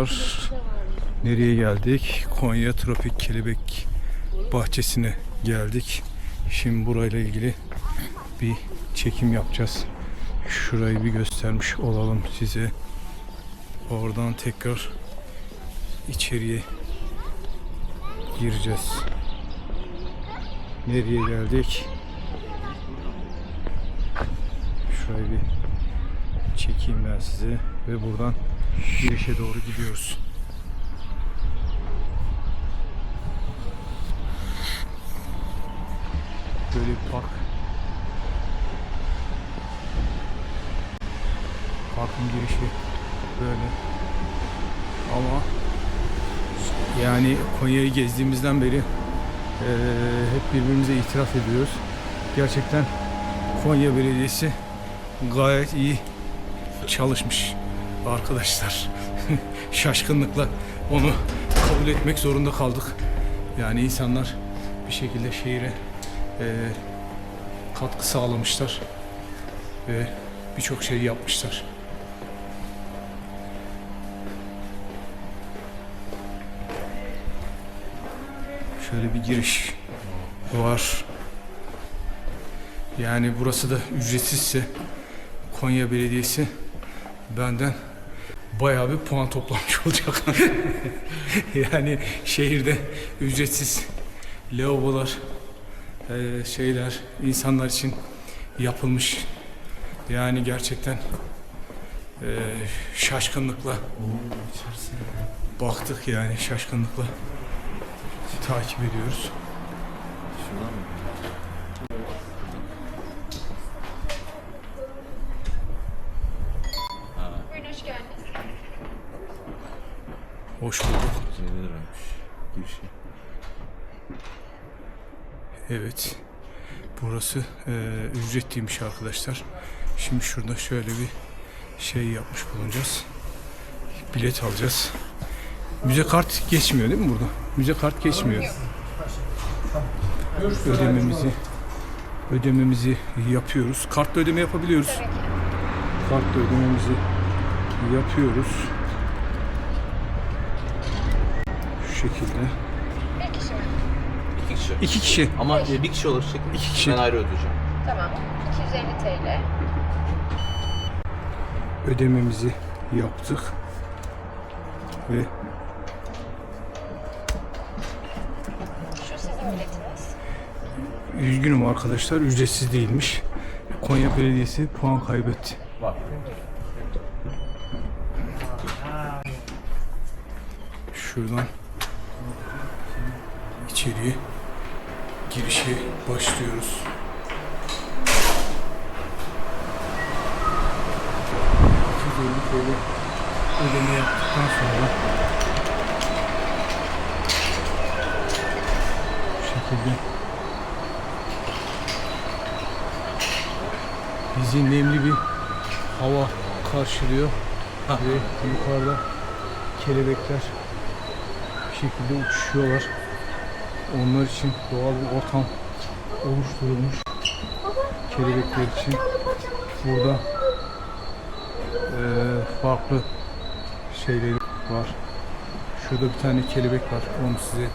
tekrar nereye geldik? Konya Tropik Kelebek Bahçesi'ne geldik. Şimdi burayla ilgili bir çekim yapacağız. Şurayı bir göstermiş olalım size. Oradan tekrar içeriye gireceğiz. Nereye geldik? Şurayı bir çekeyim ben size ve buradan girişe doğru gidiyoruz. Böyle bir park. Parkın girişi böyle. Ama yani Konya'yı gezdiğimizden beri eee, hep birbirimize itiraf ediyoruz. Gerçekten Konya Belediyesi gayet iyi çalışmış arkadaşlar. Şaşkınlıkla onu kabul etmek zorunda kaldık. Yani insanlar bir şekilde şehire eee, katkı sağlamışlar ve birçok şey yapmışlar. Şöyle bir giriş var. Yani burası da ücretsizse Konya Belediyesi benden bayağı bir puan toplamış olacak. yani şehirde ücretsiz lavabolar, eee, şeyler insanlar için yapılmış. Yani gerçekten eee, şaşkınlıkla baktık yani şaşkınlıkla takip ediyoruz. Buyurun Hoş bulduk. 150 liraymış girişi. Evet. Burası eee ücretliymiş arkadaşlar. Şimdi şurada şöyle bir şey yapmış bulunacağız. Bilet alacağız. Müze kart geçmiyor değil mi burada? Müze kart geçmiyor. Ödememizi ödememizi yapıyoruz. Kartla ödeme yapabiliyoruz. Kartla ödememizi yapıyoruz. Şu şekilde. Bir kişi mi? İki kişi. İki kişi. Ama e, bir kişi olursa İki kişi. ben ayrı ödeyeceğim. Tamam. 250 TL. ödememizi yaptık. Ve Şu sizin biletiniz. üzgünüm arkadaşlar ücretsiz değilmiş. Konya Belediyesi puan kaybetti. Var. Şuradan içeriye girişe başlıyoruz. 250 TL ödeme yaptıktan sonra bu şekilde bizi nemli bir hava karşılıyor ve yukarıda kelebekler bir şekilde uçuşuyorlar. Onlar için doğal bir ortam oluşturulmuş. Kelebekler için burada eee, farklı şeyleri var. Şurada bir tane kelebek var. Onu size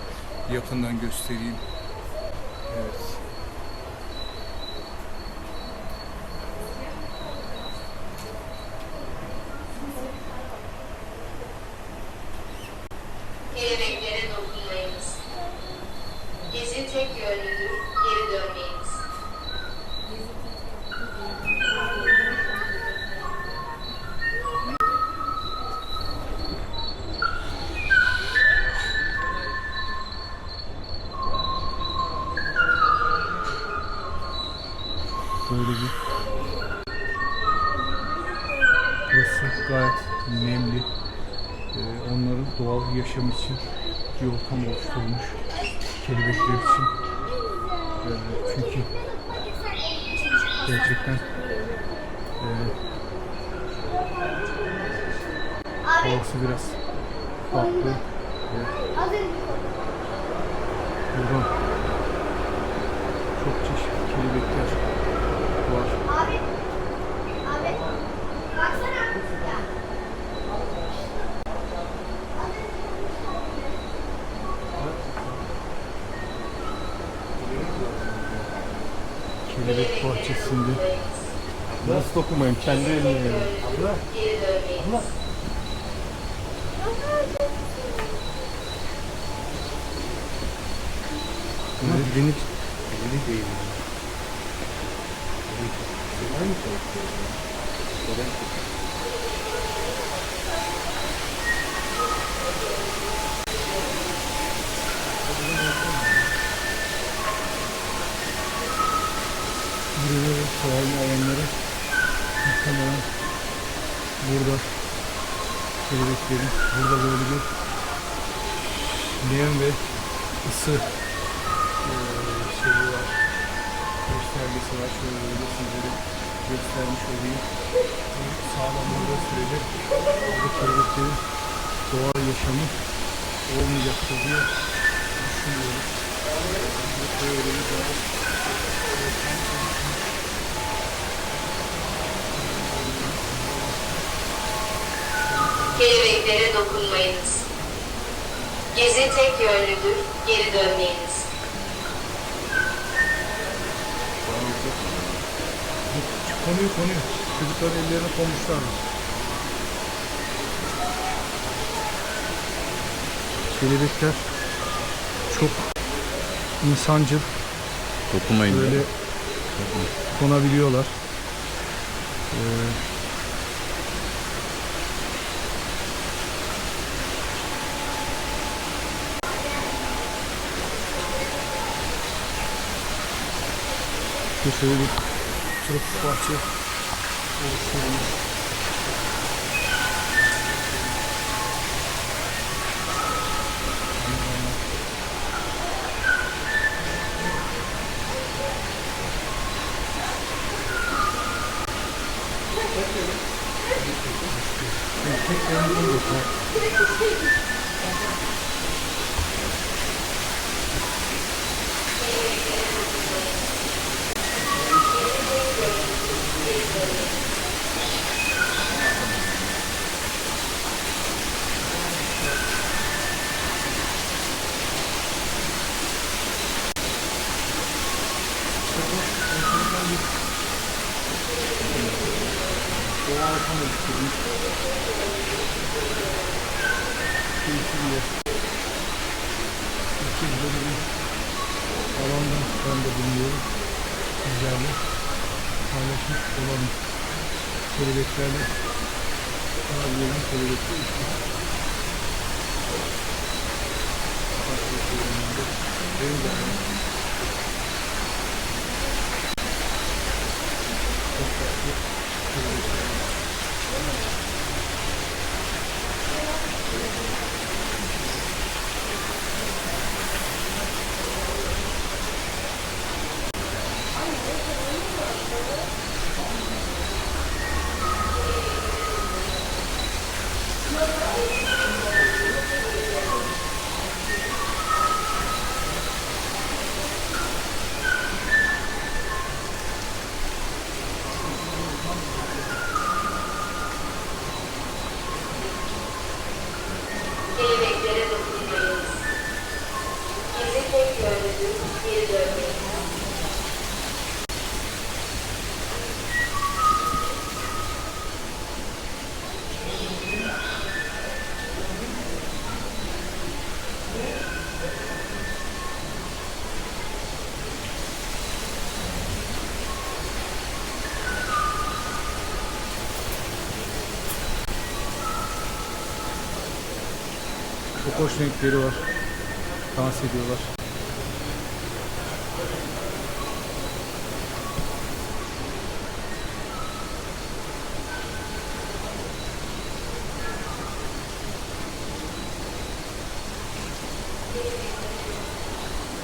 yakından göstereyim. Evet. Onların doğal yaşam için bir ortam oluşturulmuş. Kelebekler için. Ee, çünkü gerçekten e, havası biraz farklı. Ve buradan çok çeşitli kelebekler var. Abi, abi, baksana ya. Kelebek bahçesinde. Nasıl dokunmayayım? Kendi elimle yani. Abla. Dönmeyiniz. Ama beni Elini değil. Burada çoğalma alanları muhtemelen burada kelebeklerin burada böyle bir nem ve ısı eee, şeyi var. Göstergesi var. Şöyle böyle sizlere göstermiş olayım. Bu Sağlamladığı sürece burada kelebeklerin doğal yaşamı olmayacaktır diye düşünüyorum. Böyle bir Kelebeklere dokunmayınız. Gezi tek yönlüdür, geri dönmeyiniz. Konuyu konuyu. Çocukların ellerine konmuşlar mı? Kelebekler çok insancıl Dokunmayın. böyle konabiliyorlar. Ee, işte şöyle bir tropik bahçe oluşturulmuş. Doğal ortam oluşturmuş. Keyifli bir yer. İlk böyle bir alanda ben de bulunuyorum. Sizlerle paylaşmış olalım. Kelebeklerle kanabiyelim kelebekler işte. Benim de Çok hoş renkleri var. Dans ediyorlar.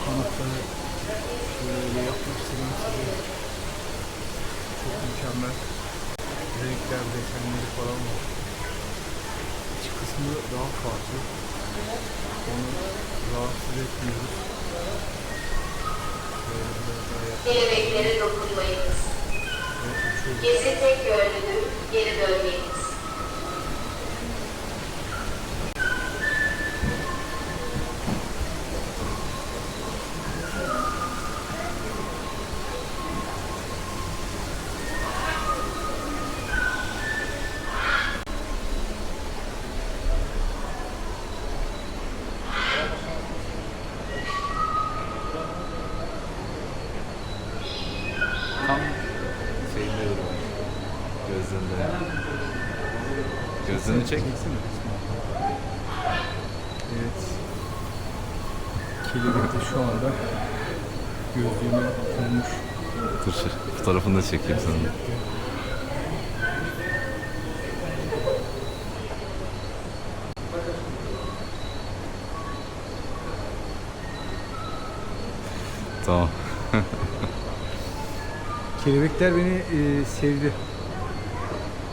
Kanatları şöyle yapmak istedim size. Çok mükemmel. Renkler, desenleri falan var. İç kısmı daha farklı. Onu rahatsız etmiyoruz. Şöyle biraz daha yap. Kelebeklere dokunmayınız. ve uçuyoruz. Gezi tek yönlüdür, geri dönmeyiniz. çek. Evet. Kelebek de şu anda gözlüğüne konmuş. Dur fotoğrafını da çekeyim sana. Tamam. Kelebekler beni e, sevdi.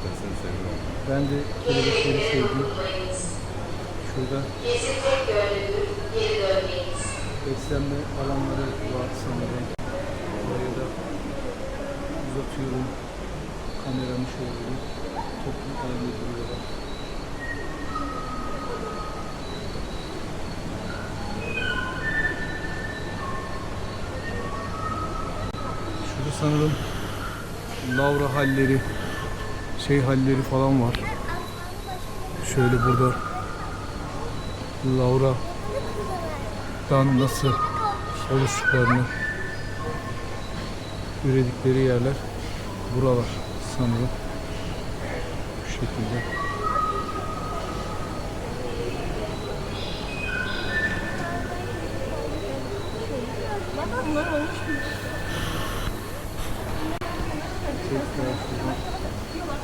Ben seni seviyorum. Ben de kelebekleri sevdim. Şurada beslenme alanları var sanırım. Oraya da uzatıyorum. Kameramı şöyle bir toplum halinde duruyorlar. Şurada sanırım Lavra halleri, şey halleri falan var. Şöyle burada Laura'dan nasıl oluştuklarını üredikleri yerler buralar sanırım. Bu şekilde. Tekrar şuradan kameramızı Koku adı yapıyorlar. Besleniyoruz sanırım. Burada kaktüs balığı var. Buradan Kesin tek yönlüdür. Geri dönmeyiniz.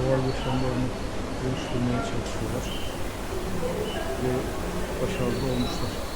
doğal yaşamlarını oluşturmaya çalışıyorlar. Ve başarılı olmuşlar.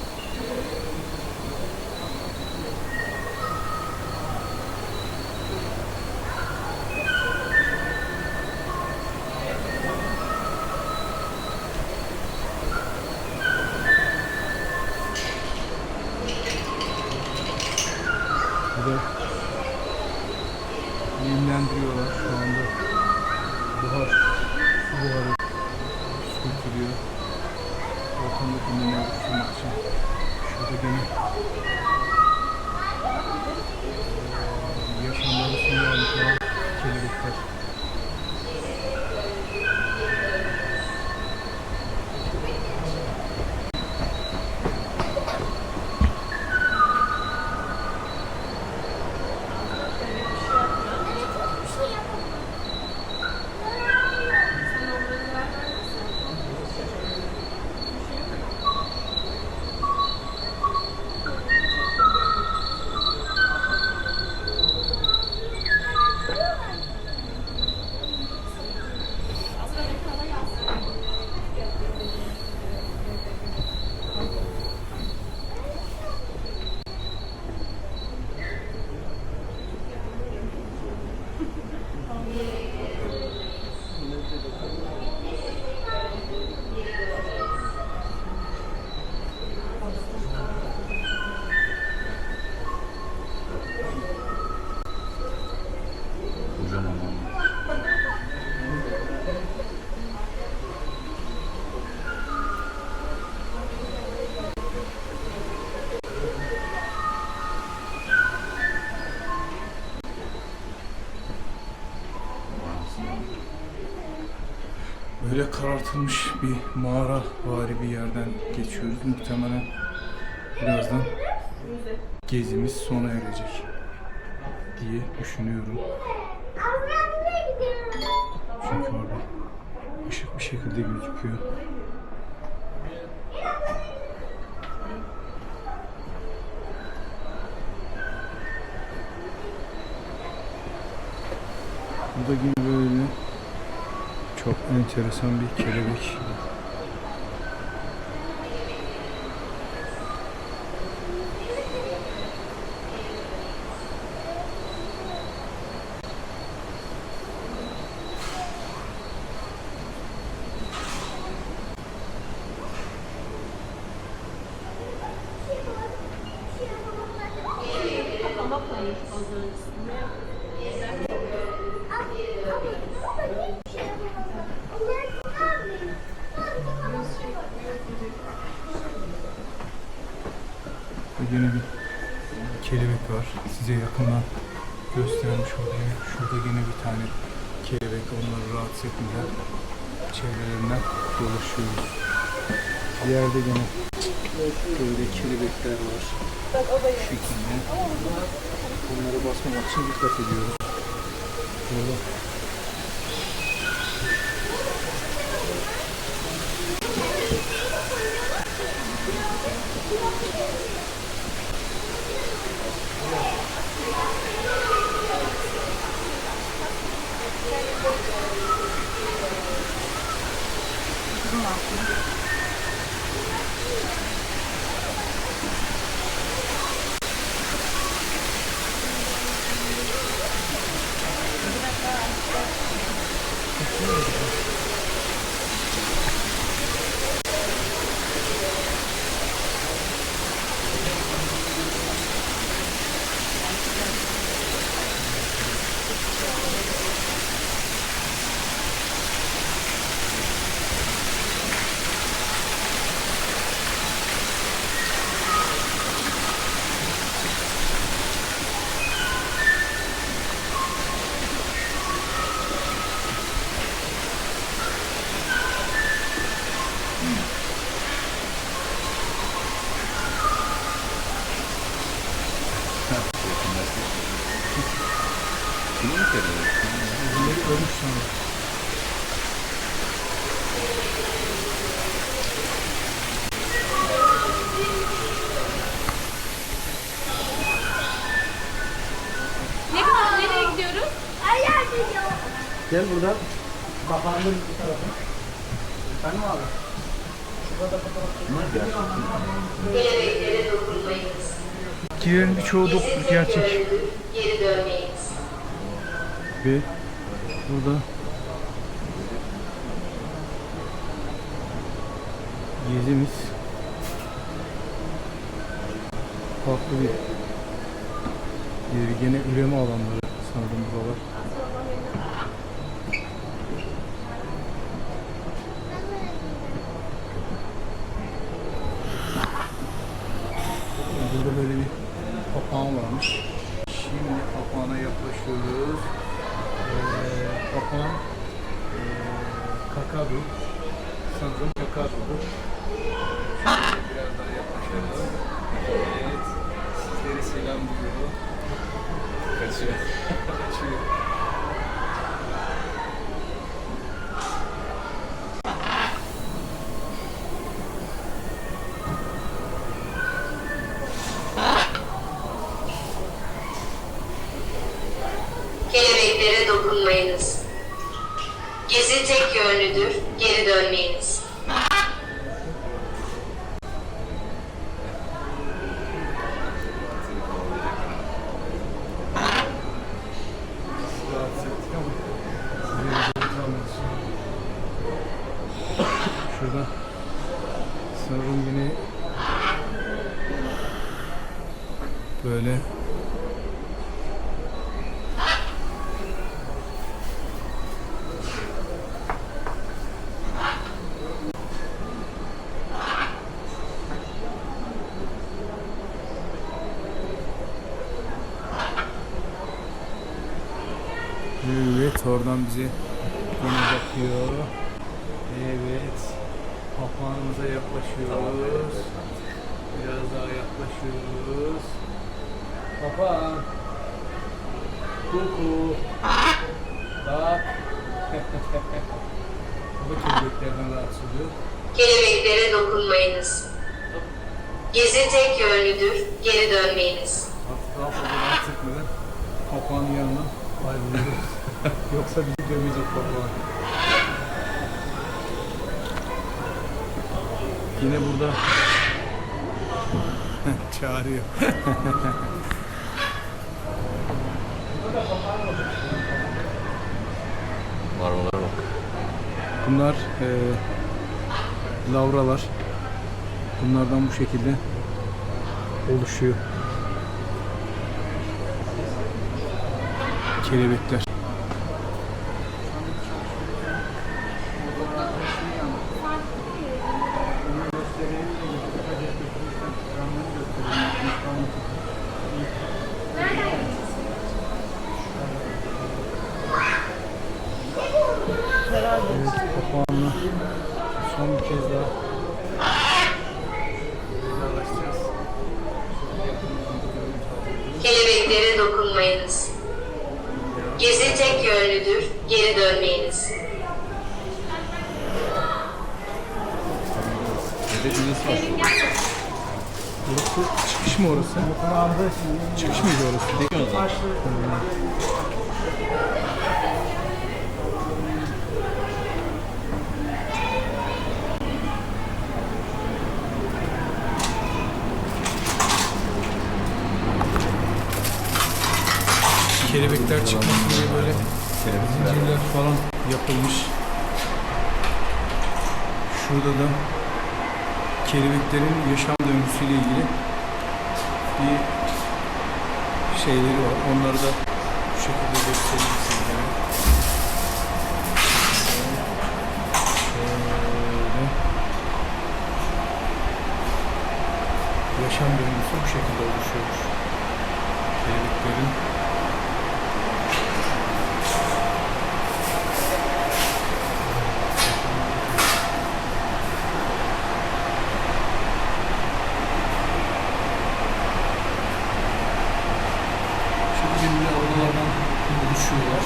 Böyle karartılmış bir mağara vari bir yerden geçiyoruz. Muhtemelen birazdan gezimiz sona erecek diye düşünüyorum. Çünkü orada ışık bir şekilde gözüküyor. enteresan bir kelebek. Thank you. Size yakından göstermiş olayım. Şurada yine bir tane kelebek onları rahatsız etmeden çevrelerinden dolaşıyoruz. Yerde yine böyle kelebekler var. Bu şekilde. Onlara basmamak için dikkat ediyoruz. Burada 그럼 아프네. Kelebek? Bunları ölmüş sonra. Ne, nereye gidiyoruz? Gel buradan. Bakanlığın bu tarafı. Efendim abi? Şurada fotoğraf Kelebeklere dokunmayınız. Bitkilerin birçoğu gerçek. Ve burada gezimiz farklı bir yeri. Gene üreme alanları sanırım buralar. Burada böyle bir papağan varmış. Şimdi papağana yaklaşıyoruz. Ee, papağan ee, kakadu. Sanırım kakadudur. Şöyle biraz daha yaklaşalım. Evet. Sizlere selam diyor. Kaçıyor. Kaçıyor. Şurada sanırım yine böyle Evet oradan bize yine bakıyor. Evet. Papağanımıza yaklaşıyoruz. Biraz daha yaklaşıyoruz. Papağan. Kuku. Bak. Bu da kelebeklerden rahatsız oluyor. Kelebeklere dokunmayınız. Gezi tek yönlüdür, geri dönmeyiniz. Artık daha fazla rahatsız etmeden papağanın yanına ayrılıyoruz. Yoksa bizi gömecek papağan. Yine burada çağırıyor. Marmalara bak. Bunlar e, lavralar bunlardan bu şekilde oluşuyor. Kelebekler. Evet, kapağını son bir kez daha Kelebeklere dokunmayınız. Gezi tek yönlüdür, geri dönmeyiniz. Burası çıkış mı orası? Çıkış mıydı orası? Tek yön Kelebekler çıkmasın diye böyle zincirler falan yapılmış. Şurada da kelebeklerin yaşam döngüsüyle ilgili bir şeyleri var. Onları da bu şekilde göstereyim sizlere. Şöyle. Yaşam döngüsü bu şekilde oluşuyor. Kelebeklerin Şimdi belirli odalardan oluşuyorlar.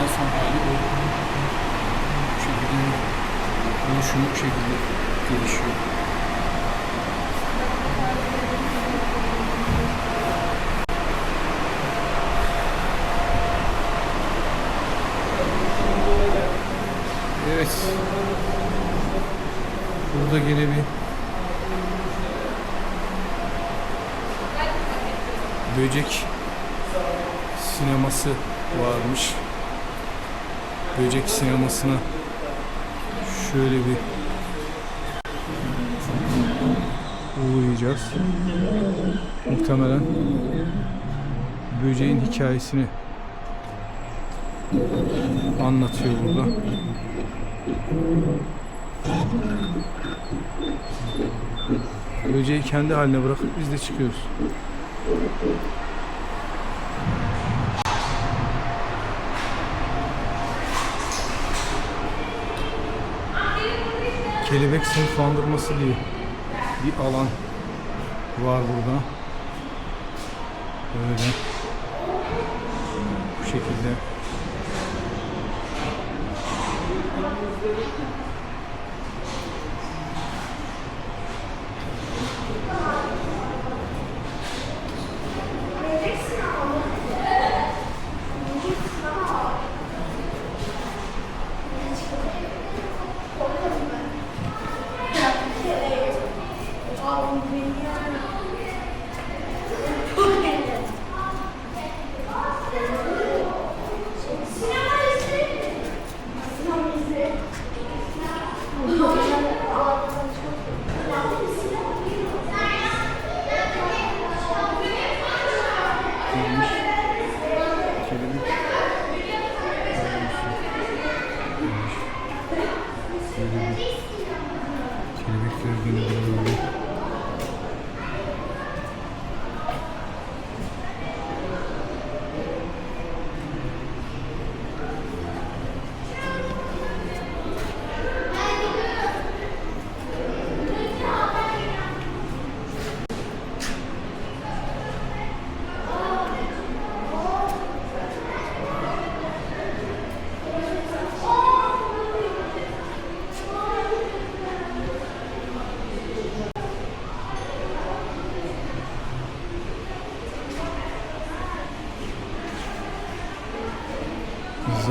En son hali bu. Bu şekilde oluşumu bu şekilde gelişiyor. Evet. Burada gene bir böcek sineması varmış. Böcek sinemasına şöyle bir uğrayacağız. Muhtemelen böceğin hikayesini anlatıyor burada. Böceği kendi haline bırakıp biz de çıkıyoruz. kelebek sınıflandırması diye bir alan var burada. Böyle bu şekilde Thank you. Kelebekler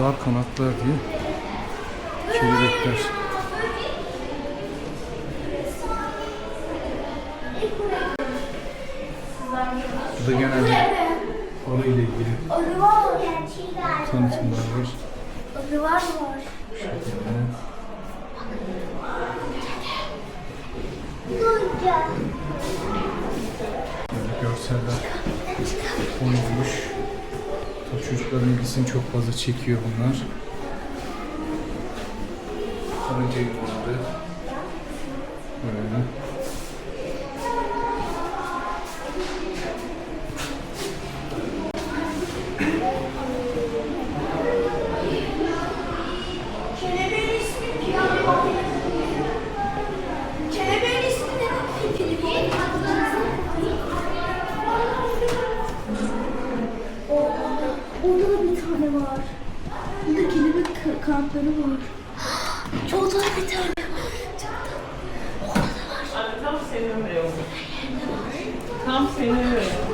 zar kanatlar diye kelebekler. Bu da genelde ilgili Arı var. tanıtımlar var. Arı var var. Görseller konulmuş. Çocukların ilgisini çok fazla çekiyor bunlar. Karınca Come see me.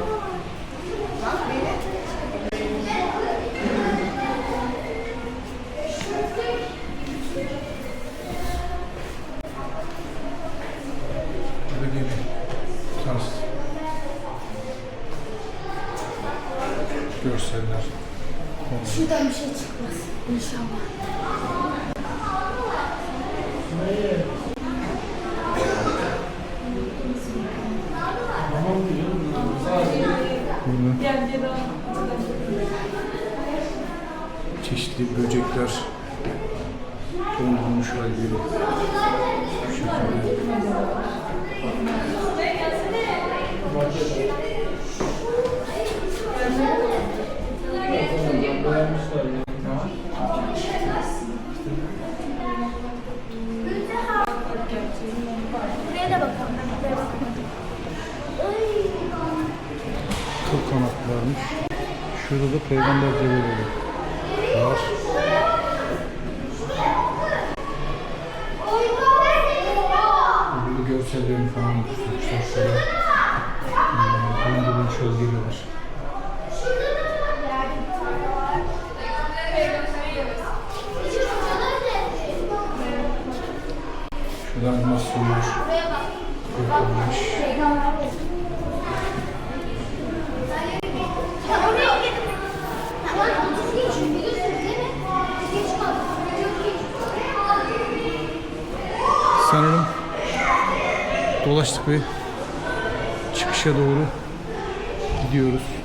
bakın. Şurada da peygamber cevherleri var. Burada görsellerini falan tutmuşlar şöyle. Bunun da var. bir çıkışa doğru gidiyoruz.